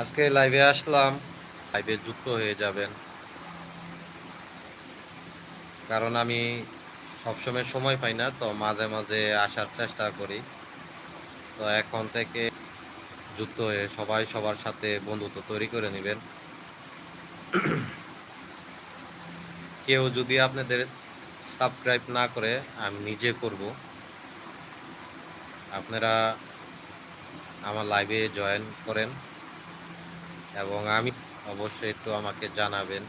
আজকে লাইভে আসলাম লাইভে যুক্ত হয়ে যাবেন। কারণ আমি সবসময় সময় পাই না, তো মাঝে মাঝে আসার চেষ্টা করি। তো এখন থেকে যুক্ত হয়ে সবাই সবার সাথে বন্ধুত্ব তৈরি করে নেবেন। কেউ যদি আপনাদের সাবস্ক্রাইব না করে, আমি নিজে করব। আপনারা আমার লাইভে জয়েন করেন। এবং আমি অবশ্যই একটু আমাকে জানাবেন।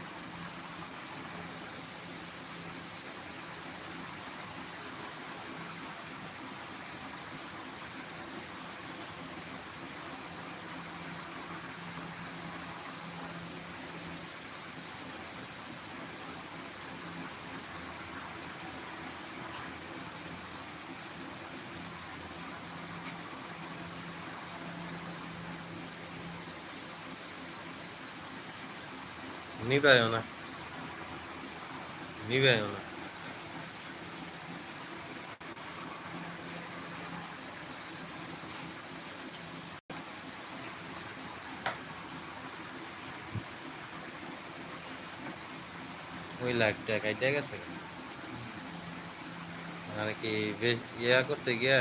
নিবায়ও না নিবায়ও না ওই লাইটটা কাইটে গেছে মানে কি বেশ ইয়া করতে গিয়া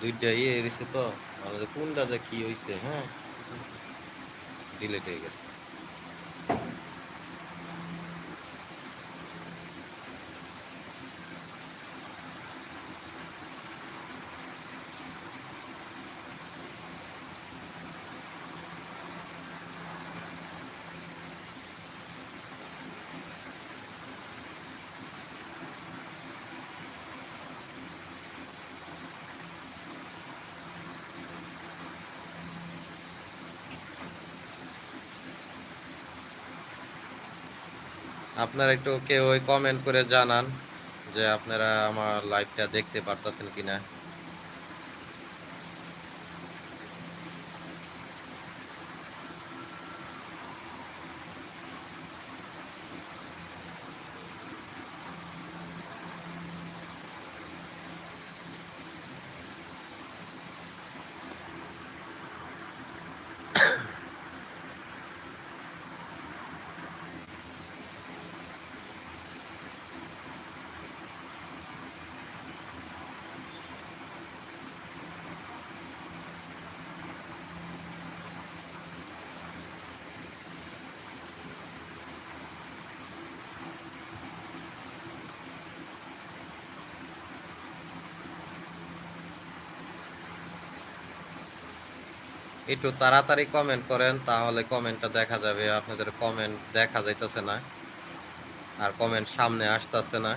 দুইটা ইয়ে এসে তো মানে কোনটা যে কি হয়েছে হ্যাঁ ডিলেট হয়ে গেছে আপনারা একটু কেউ কমেন্ট করে জানান যে আপনারা আমার লাইভটা দেখতে পারতেছেন কিনা। একটু তাড়াতাড়ি কমেন্ট করেন, তাহলে কমেন্টটা দেখা যাবে, আপনাদের কমেন্ট দেখা যাইতেছে না, আর কমেন্ট সামনে আসতেছে না।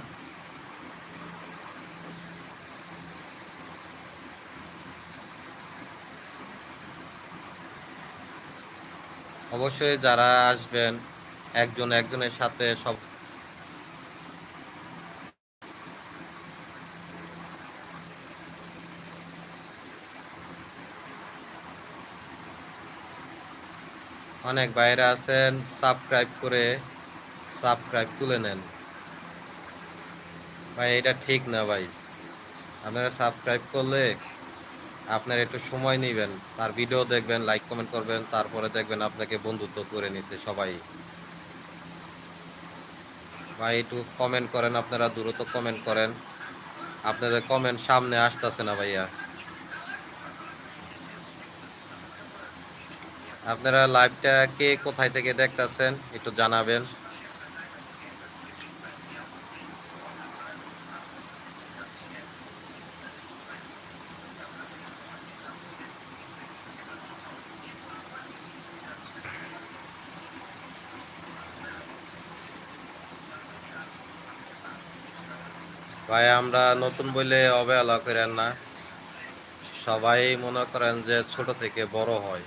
অবশ্যই যারা আসবেন, একজন একজনের সাথে সব অনেক বাইরে আছেন সাবস্ক্রাইব করে সাবস্ক্রাইব তুলে নেন। ভাই, এটা ঠিক না ভাই। আপনারা সাবস্ক্রাইব করলে আপনার একটু সময় নেবেন, তার ভিডিও দেখবেন লাইক কমেন্ট করবেন, তারপরে দেখবেন আপনাকে বন্ধুত্ব করে নিছে সবাই। ভাই, একটু কমেন্ট করেন, আপনারা দ্রুত কমেন্ট করেন। আপনাদের কমেন্ট সামনে আসতেছে না ভাইয়া। আপনারা লাইভটা কে কোথায় থেকে দেখতেছেন একটু জানাবেন। ভাই, আমরা নতুন বইলে অবহেলা করেন না। সবাই মনে করেন যে ছোট থেকে বড় হয়।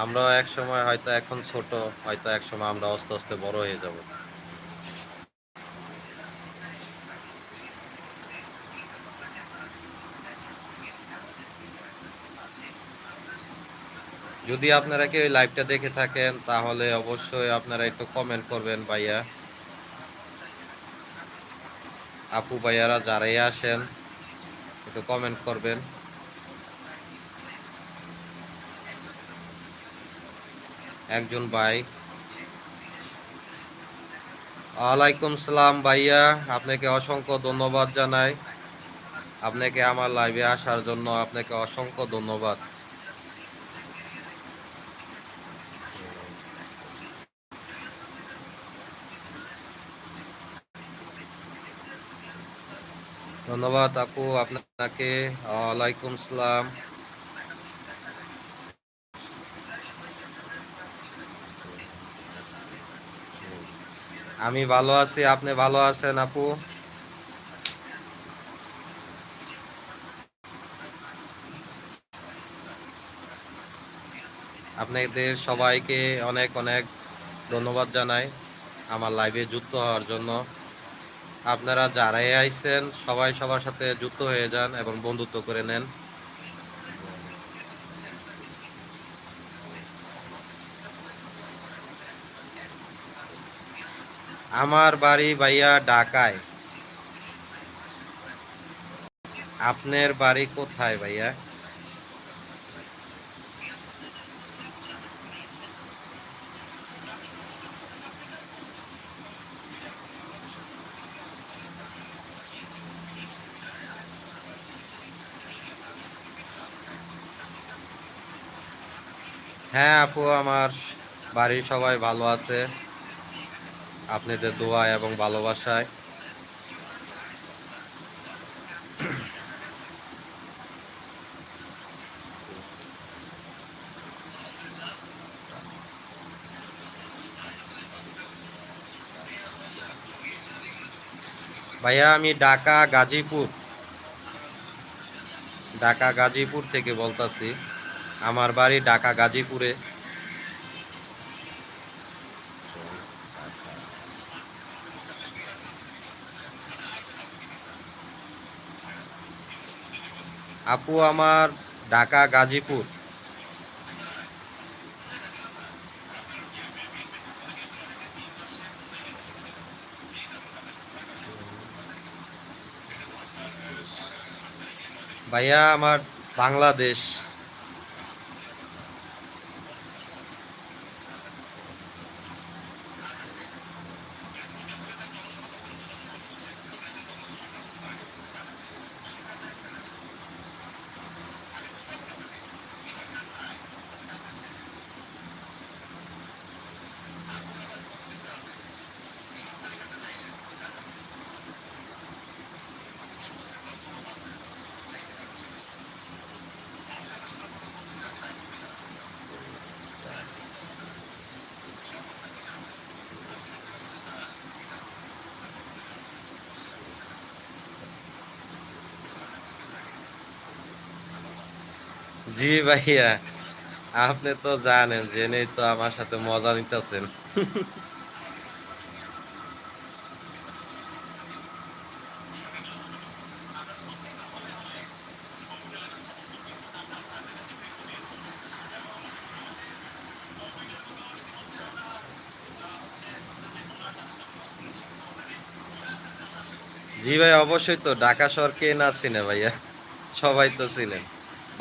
আমরাও এক সময় হয়তো এখন ছোট, হয়তো এক সময় আমরা আস্তে আস্তে বড় হয়ে যাব। যদি আপনারা কেউ লাইভটা দেখে থাকেন, তাহলে অবশ্যই আপনারা একটু কমেন্ট করবেন ভাইয়া। আপু ভাইয়ারা যারাই আসেন, একটু কমেন্ট করবেন। একজন ভাই। ওয়ালাইকুম সালাম ভাইয়া, আপনাকে অসংখ্য ধন্যবাদ জানাই। আপনাকে আমার লাইভে আসার জন্য আপনাকে অসংখ্য ধন্যবাদ। ধন্যবাদ আপু আপনাকে। ওয়ালাইকুম সালাম। আমি ভালো আছি, আপনি ভালো আছেন আপু? আপনাদের সবাইকে অনেক অনেক ধন্যবাদ জানাই আমার লাইভে যুক্ত হওয়ার জন্য। আপনারা যারাই আইছেন, সবাই সবার সাথে যুক্ত হয়ে যান এবং বন্ধুত্ব করে নেন। আমার বাড়ি ভাইয়া ঢাকায়। আপনার বাড়ি কোথায় ভাইয়া? হ্যাঁ আপু, আমার বাড়ির সবাই ভালো আছে। আপনাদের দোয়া এবং ভালোবাসায়। ভাইয়া, আমি ঢাকা, গাজীপুর। ঢাকা, গাজীপুর থেকে বলতাছি। আমার বাড়ি ঢাকা, গাজীপুরে। আপু আমার ঢাকা গাজীপুর। ভাইয়া আমার বাংলাদেশ। জি ভাইয়া, আপনি তো জানেন জেনেই তো আমার সাথে মজা নিতেছেন। জি ভাই অবশ্যই তো ঢাকা শহর কে না চিনে ভাইয়া? সবাই তো চিনেন।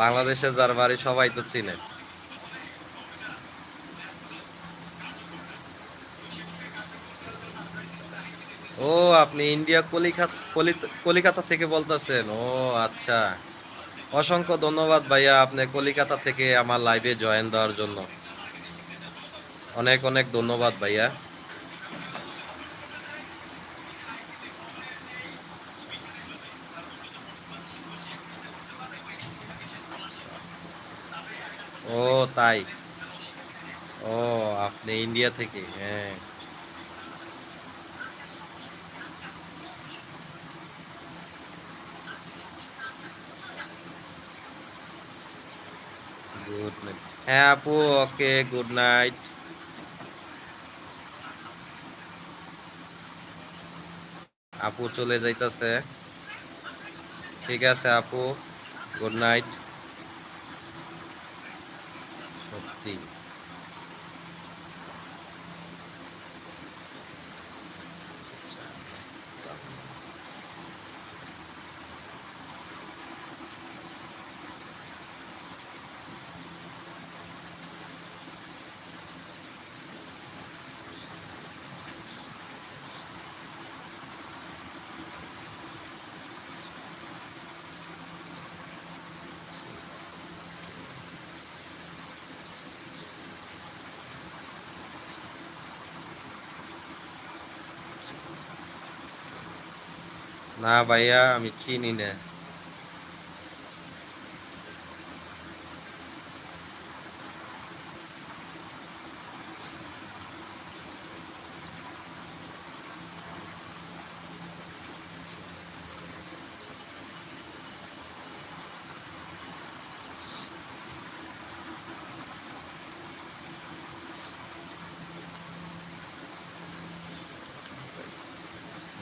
বাংলাদেশে যার বাড়ি সবাই তো চিনে। ও, আপনি ইন্ডিয়া কলিকাতা কলিকাতা থেকে বলতেছেন। ও আচ্ছা। অসংখ্য ধন্যবাদ ভাইয়া আপনি কলিকাতা থেকে আমার লাইভে জয়েন দেওয়ার জন্য। অনেক অনেক ধন্যবাদ ভাইয়া। ও, তাই? ও, আপনি ইন্ডিয়া থেকে হ্যাঁ। গুড নাইট হ্যাঁ আপু, ওকে গুড নাইট আপু চলে যাইতাছে। ঠিক আছে, আপু গুড নাইট না ভাইয়া আমি চিনি না।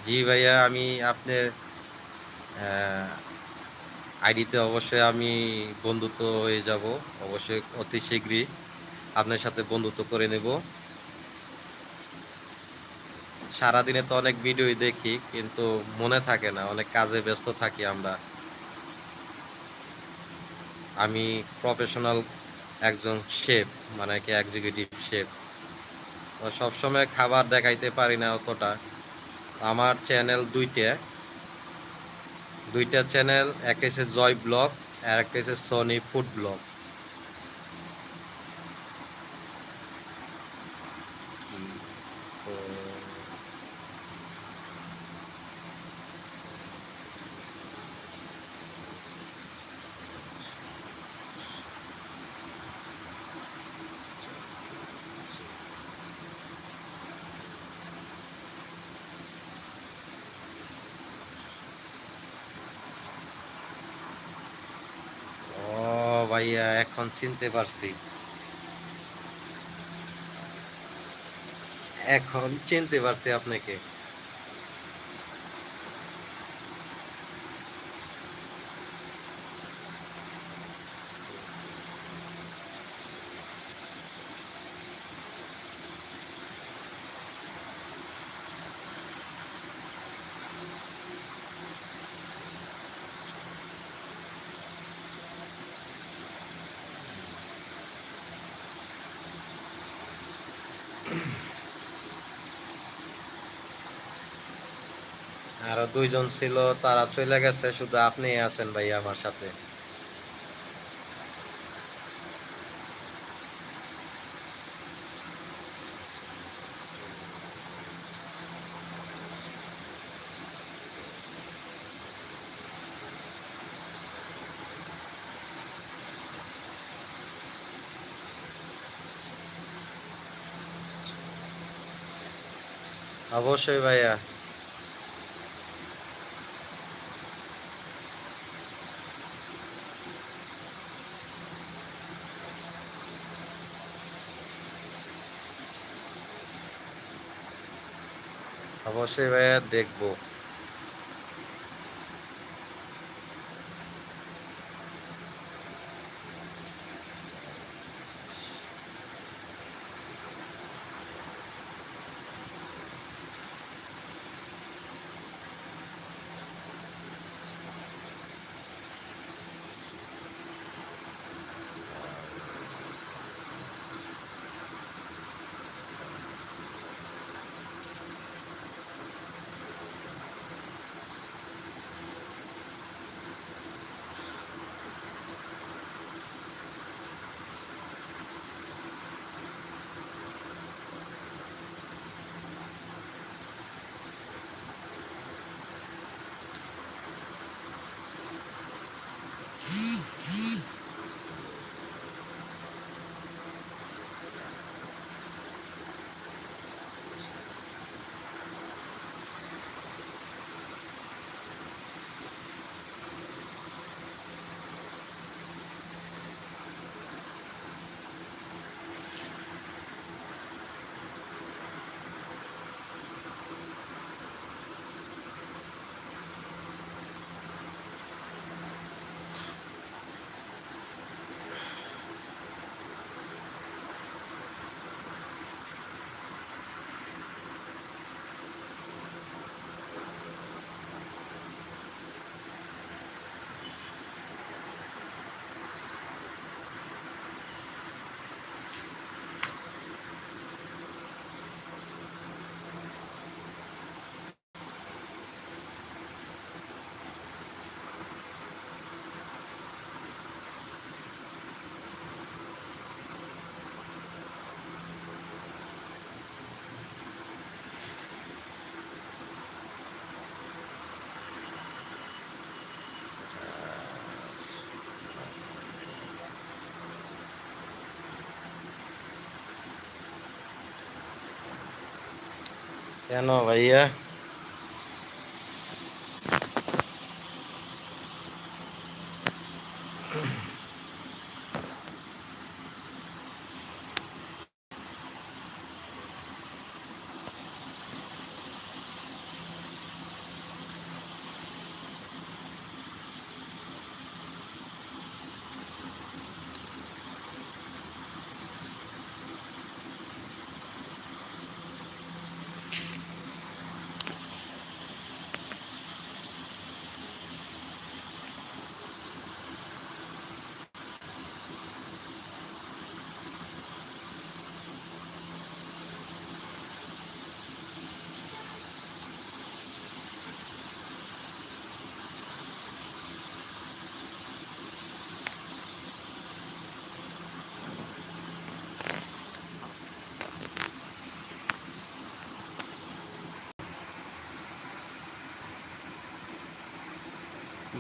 জি ভাইয়া, আমি আপনার আইডিতে অবশ্যই আমি বন্ধুত্ব হয়ে যাব। অবশ্যই অতি শীঘ্রই আপনার সাথে বন্ধুত্ব করে নেব। সারাদিনে তো অনেক ভিডিওই দেখি, কিন্তু মনে থাকে না, অনেক কাজে ব্যস্ত থাকি আমরা। আমি প্রফেশনাল একজন শেফ মানে কি এক্সিকিউটিভ শেফ সবসময় খাবার দেখাইতে পারি না অতটা। আমার চ্যানেল দুইটা। দুইটা চ্যানেল এক হচ্ছে জয় ব্লগ, আর একটা হচ্ছে সনি ফুড ব্লগ তো ও ভাইয়া এখন চিনতে পারছি। এখন চিনতে পারছি আপনাকে আরও দুইজন ছিল তারা চলে গেছে শুধু আপনি আছেন ভাই আমার সাথে। অবশ্যই ভাইয়া। অবশ্যই ভাইয়া দেখব। কেন ভাইয়া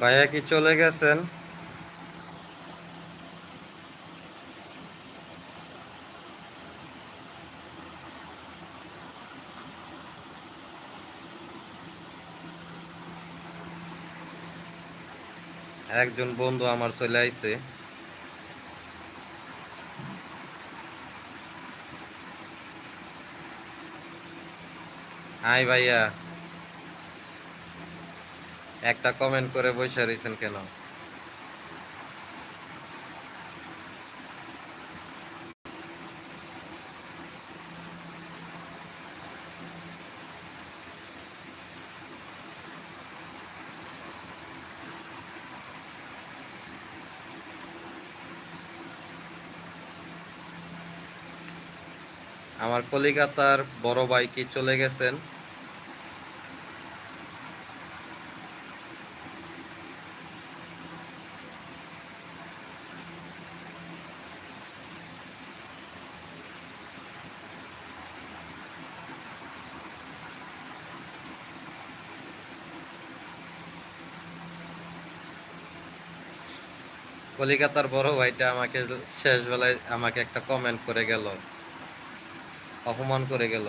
ভাইয়া কি চলে গেছেন? একজন বন্ধু আমার চলে আইছে। হাই ভাইয়া। একটা কমেন্ট করে বসে রয়েছেন কেন? আমার কলিকাতার বড় ভাই কি চলে গেছেন? কলিকাতার বড় ভাইটা আমাকে শেষবেলায় আমাকে একটা কমেন্ট করে গেল অপমান করে গেল।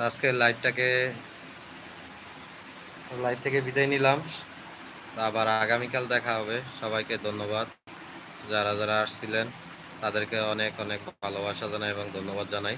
আজকে লাইভটাকে লাইভ থেকে বিদায় নিলাম। আবার আগামীকাল দেখা হবে। সবাইকে ধন্যবাদ। যারা যারা আসছিলেন, তাদেরকে অনেক অনেক ভালোবাসা জানাই এবং ধন্যবাদ জানাই।